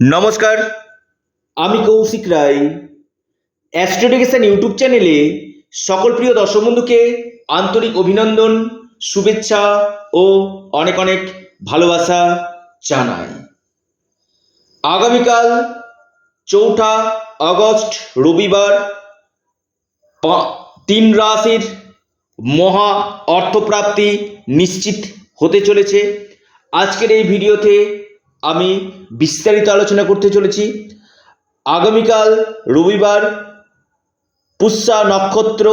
নমস্কার। আমি কৌশিক রায়। অ্যাস্ট্রোডিকেশন ইউটিউব চ্যানেলে সকল প্রিয় দর্শক বন্ধুকে আন্তরিক অভিনন্দন, শুভেচ্ছা ও অনেক অনেক ভালোবাসা জানাই। আগামীকাল চৌঠা আগস্ট, রবিবার তিন রাশির মহা অর্থপ্রাপ্তি নিশ্চিত হতে চলেছে। আজকের এই ভিডিওতে আমি বিস্তারিত আলোচনা করতে চলেছি। আগামীকাল রবিবার পুষ্যা নক্ষত্র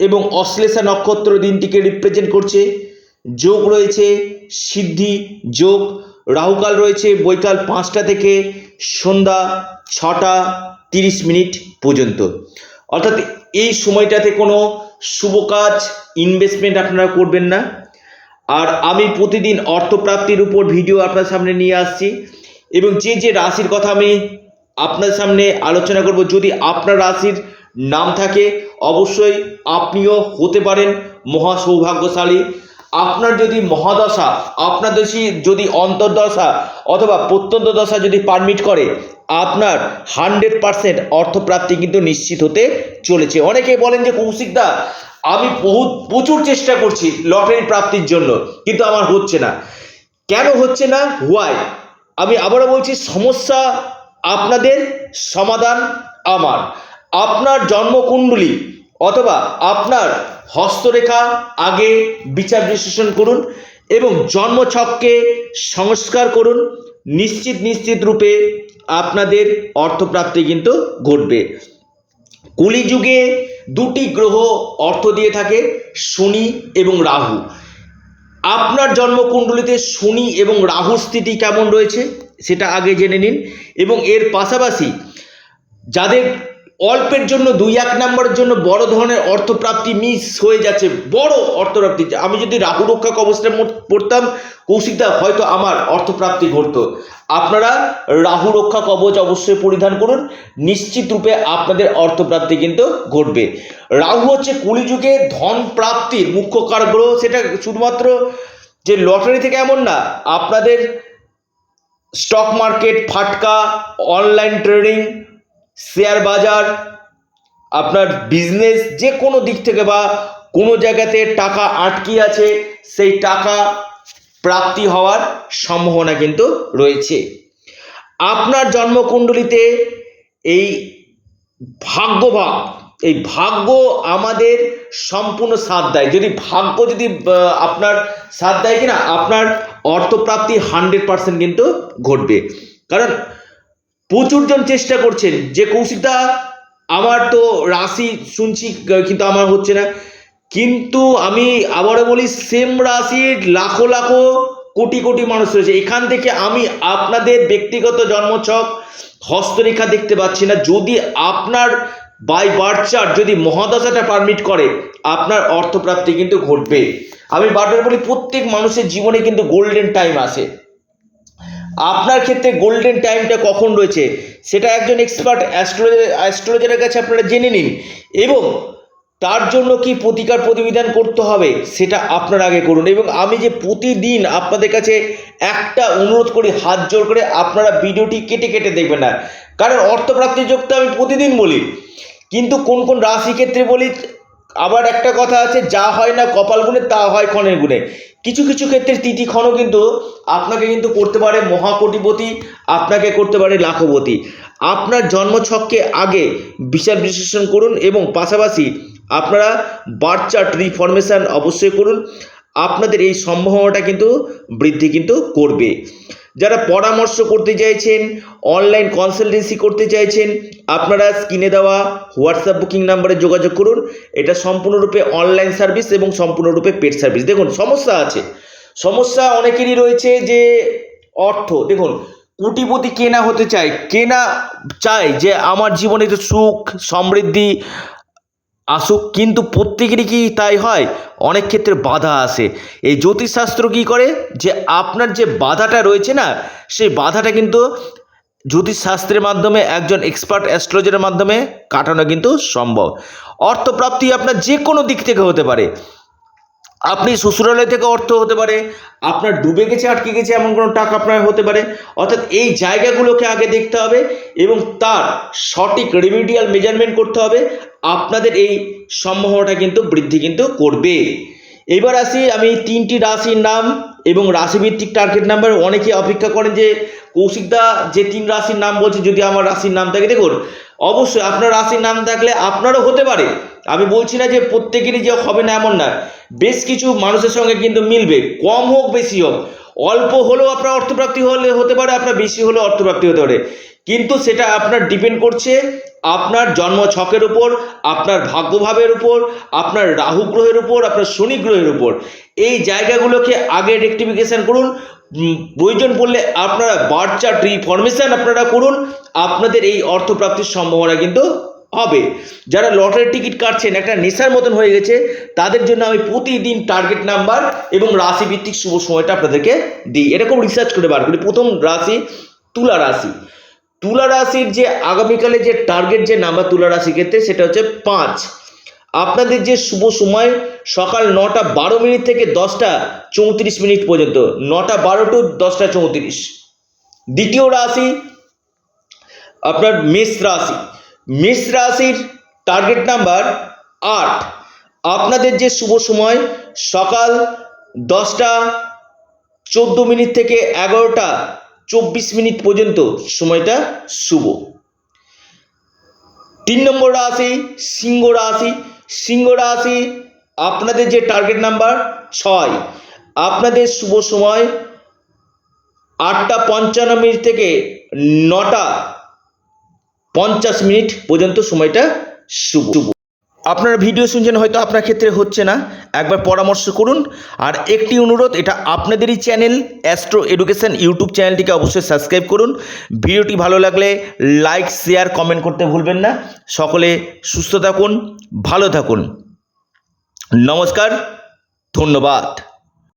এবং অশ্লেষা নক্ষত্র দিনটিকে রিপ্রেজেন্ট করছে। যোগ রয়েছে, সিদ্ধি যোগ, রাহুকাল রয়েছে, বৈকাল পাঁচটা থেকে সন্ধ্যা ছটা তিরিশ মিনিট পর্যন্ত। অর্থাৎ এই সময়টাতে কোনো শুভ কাজ ইনভেস্টমেন্ট আপনারা করবেন না। আর আমি প্রতিদিন অর্থপ্রাপ্তির উপর ভিডিও আপনার সামনে নিয়ে আসছি এবং যে যে রাশির কথা আমি আপনার সামনে আলোচনা করব, যদি আপনার রাশির নাম থাকে, অবশ্যই আপনিও হতে পারেন মহা সৌভাগ্যশালী আপনার যদি মহাদশা, আপনার দশি যদি অন্তর্দশা অথবা প্রত্যন্ত দশা যদি পারমিট করে, আপনার হান্ড্রেড পারসেন্ট অর্থপ্রাপ্তি কিন্তু নিশ্চিত হতে চলেছে। অনেকে বলেন যে কৌশিকদা আমি বহু প্রচুর চেষ্টা করছি লটারি প্রাপ্তির জন্য, কিন্তু আমার হচ্ছে না। কেন হচ্ছে না? হোয়াই আমি আবারও বলছি, সমস্যা আপনাদের, সমাধান আমার। আপনার জন্মকুণ্ডলী অথবা আপনার হস্তরেখা আগে বিচার বিশ্লেষণ করুন এবং জন্মছককে সংস্কার করুন, নিশ্চিত নিশ্চিত রূপে আপনাদের অর্থপ্রাপ্তি কিন্তু ঘটবে। কলিযুগে দুটি গ্রহ অর্থ দিয়ে থাকে, শনি এবং রাহু। আপনার জন্মকুণ্ডলিতে শনি এবং রাহু স্থিতি কেমন রয়েছে, সেটা আগে জেনে নিন। এবং এর পাশাপাশি যাদের অল্পের জন্য দুই এক নম্বরের জন্য বড় ধরনের অর্থপ্রাপ্তি মিস হয়ে যাচ্ছে। বড় অর্থপ্রাপ্তি। আমি যদি রাহু রক্ষা কবচটা মোট- পড়তাম, কৌশিকদা, হয়তো আমার অর্থপ্রাপ্তি ঘটতো। আপনারা রাহু রক্ষা কবচ অবশ্যই পরিধান করুন। নিশ্চিত রূপে আপনাদের অর্থপ্রাপ্তি কিন্তু ঘটবে। রাহু হচ্ছে কলিযুগে ধন প্রাপ্তির মুখ্য কারক গ্রহ। সেটা শুধুমাত্র যে লটারি থেকে এমন না, আপনাদের স্টক মার্কেট ফাটকা অনলাইন ট্রেডিং শেয়ার বাজার, আপনার বিজনেস যে কোনো দিক থেকে বা কোনো জায়গাতে টাকা আটকে আছে, সেই টাকা প্রাপ্তি হওয়ার সম্ভাবনা কিন্তু রয়েছে। আপনার জন্মকুণ্ডলিতে এই ভাগ্যভাব এই ভাগ্য আমাদের সম্পূর্ণ সাথ দেয়। যদি ভাগ্য যদি আপনার সাথ দেয় কিনা, আপনার অর্থপ্রাপ্তি হান্ড্রেড পার্সেন্ট কিন্তু ঘটবে। কারণ প্রচুর জন চেষ্টা করছেন। যে কৌশিকদা, আমার তো রাশি শুনছি, কিন্তু আমার হচ্ছে না। কিন্তু আমি আবারও বলি সেম রাশির লাখো লাখো কোটি কোটি মানুষ রয়েছে। এখান থেকে আমি আপনাদের ব্যক্তিগত জন্মছক হস্তরেখা দেখতে পাচ্ছি না। যদি আপনার বাই বার্থ চার্ট যদি মহাদশাটা পারমিট করে, আপনার অর্থপ্রাপ্তি কিন্তু ঘটবে। আমি বারবার বলি, প্রত্যেক মানুষের জীবনে কিন্তু গোল্ডেন টাইম আসে। আপনার ক্ষেত্রে গোল্ডেন টাইমটা কখন রয়েছে? সেটা একজন এক্সপার্ট অ্যাস্ট্রোলজার অ্যাস্ট্রোলজারের কাছে আপনারা জেনে নিন। এবং তার জন্য কি প্রতিকার প্রতিবিধান করতে হবে, সেটা আপনার আগে করুন। এবং আমি যে প্রতিদিন আপনাদের কাছে একটা অনুরোধ করি, হাত জোর করে আপনারা ভিডিওটি কেটে কেটে দেখবেন না। কারণ অর্থপ্রাপ্তির যোগটা আমি প্রতিদিন বলি। কিন্তু কোন কোন রাশি ক্ষেত্রে বলি, আবার একটা কথা আছে, যা হয় না কপাল গুণে, তা হয় ক্ষণের গুণে। কিছু কিছু ক্ষেত্রে তিথি ক্ষণও কিন্তু আপনাকে কিন্তু করতে পারে মহাকোটিপতি, আপনাকে করতে পারে লাখপতি। আপনার জন্মছককে আগে বিচার বিশ্লেষণ করুন এবং পাশাপাশি আপনারা বার্থ চার্ট রিফরমেশন অবশ্যই করুন। আপনাদের এই সম্ভাবনাটা কিন্তু বৃদ্ধি কিন্তু করবে। যারা পরামর্শ করতে চাইছেন অনলাইন কনসালটেন্সি করতে চাইছেন, আপনারা স্ক্রিনে দেওয়া হোয়াটসঅ্যাপ বুকিং নাম্বারে যোগাযোগ করুন। এটা সম্পূর্ণরূপে অনলাইন সার্ভিস এবং সম্পূর্ণরূপে পেড সার্ভিস দেখুন, সমস্যা আছে। সমস্যা অনেকেরই রয়েছে যে অর্থ, দেখুন, কোটিপতি কেনা হতে চায় কেনা চায় যে আমার জীবনে একটু সুখ, সমৃদ্ধি আসুক, কিন্তু প্রত্যেকেরই কি তাই হয়? অনেক ক্ষেত্রে বাধা আসে। এই জ্যোতিষশাস্ত্র কি করে? যে আপনার যে বাধাটা রয়েছে না, সেই বাধাটা কিন্তু জ্যোতিষশাস্ত্রের মাধ্যমে, একজন এক্সপার্ট অ্যাস্ট্রোলজারের মাধ্যমে কাটানো কিন্তু সম্ভব। অর্থপ্রাপ্তি আপনার যে কোনো দিক থেকে হতে পারে। আপনি শ্বশুরালয় থেকে অর্থ হতে পারে, আপনার ডুবে গেছে, আটকে গেছে এমন কোনো টাকা আপনার হতে পারে। অর্থাৎ এই জায়গাগুলোকে আগে দেখতে হবে এবং তার সঠিক রেমিডিয়াল মেজারমেন্ট করতে হবে। আপনাদের এই সম্ভাবনাটা কিন্তু বৃদ্ধি কিন্তু করবে। এবার আসি আমি তিনটি রাশির নাম এবং রাশিভিত্তিক টার্গেট নাম্বার অনেকে অপেক্ষা করেন যে কৌশিকদা যে তিন রাশির নাম বলছে, যদি আমার রাশির নাম থাকে, দেখুন অবশ্যই আপনার রাশির নাম থাকলে আপনারও হতে পারে। আমি বলছি না যে প্রত্যেকেরই যে হবে না এমন না। বেশ কিছু মানুষের সঙ্গে কিন্তু মিলবে, কম হোক বেশি হোক। অল্প হলেও আপনার অর্থপ্রাপ্তি হলে হতে পারে, আপনার বেশি হলেও অর্থপ্রাপ্তি হতে পারে। কিন্তু সেটা আপনার ডিপেন্ড করছে আপনার জন্ম ছকের উপর, আপনার ভাগ্যভাবের উপর, আপনার রাহু গ্রহের উপর, আপনার শনি গ্রহের উপর। এই জায়গাগুলোকে আগে রেক্টিফিকেশন করুন। প্রয়োজন পড়লে আপনারা বার্থ চার্ট রিফরমেশন আপনারা করুন। আপনাদের এই অর্থপ্রাপ্তির সম্ভাবনা কিন্তু হবে। যারা লটারির টিকিট কাটছেন, একটা নেশার মতন হয়ে গেছে, তাদের জন্য আমি প্রতিদিন টার্গেট নাম্বার এবং রাশিভিত্তিক শুভ সময়টা আপনাদেরকে দিই। এরকম রিসার্চ করে বার করি। প্রথম রাশি, তুলা রাশি। তুলা রাশির যে আগামীকালে যে টার্গেট যে নাম্বার তুলা রাশি ক্ষেত্রে, সেটা হচ্ছে পাঁচ। আপনাদের যে শুভ সময় সকাল নটা বারো মিনিট থেকে দশটা চৌত্রিশ মিনিট পর্যন্ত, নটা বারো টু দশটা চৌত্রিশ। দ্বিতীয় রাশি আপনার মেষ রাশি। মেষ রাশির টার্গেট নাম্বার আট। আপনাদের যে শুভ সময় সকাল দশটা চোদ্দ মিনিট থেকে এগারোটা চব্বিশ মিনিট পর্যন্ত সময়টা শুভ। তিন নম্বর রাশি, সিংহ রাশি। সিংহ রাশি, আপনাদের যে টার্গেট নাম্বার ছয়। আপনাদের শুভ সময় আটটা পঞ্চান্ন মিনিট থেকে নটা পঞ্চাশ মিনিট পর্যন্ত সময়টা শুভ। আপনারা ভিডিও শুনছেন হয়তো আপনার ক্ষেত্রে হচ্ছে না, একবার পরামর্শ করুন। আর একটি অনুরোধ, এটা আপনাদেরই চ্যানেল অ্যাস্ট্রো এডুকেশন ইউটিউব চ্যানেলটিকে অবশ্যই সাবস্ক্রাইব করুন। ভিডিওটি ভালো লাগলে লাইক শেয়ার কমেন্ট করতে ভুলবেন না। সকলে সুস্থ থাকুন। ভালো থাকুন। নমস্কার ধন্যবাদ।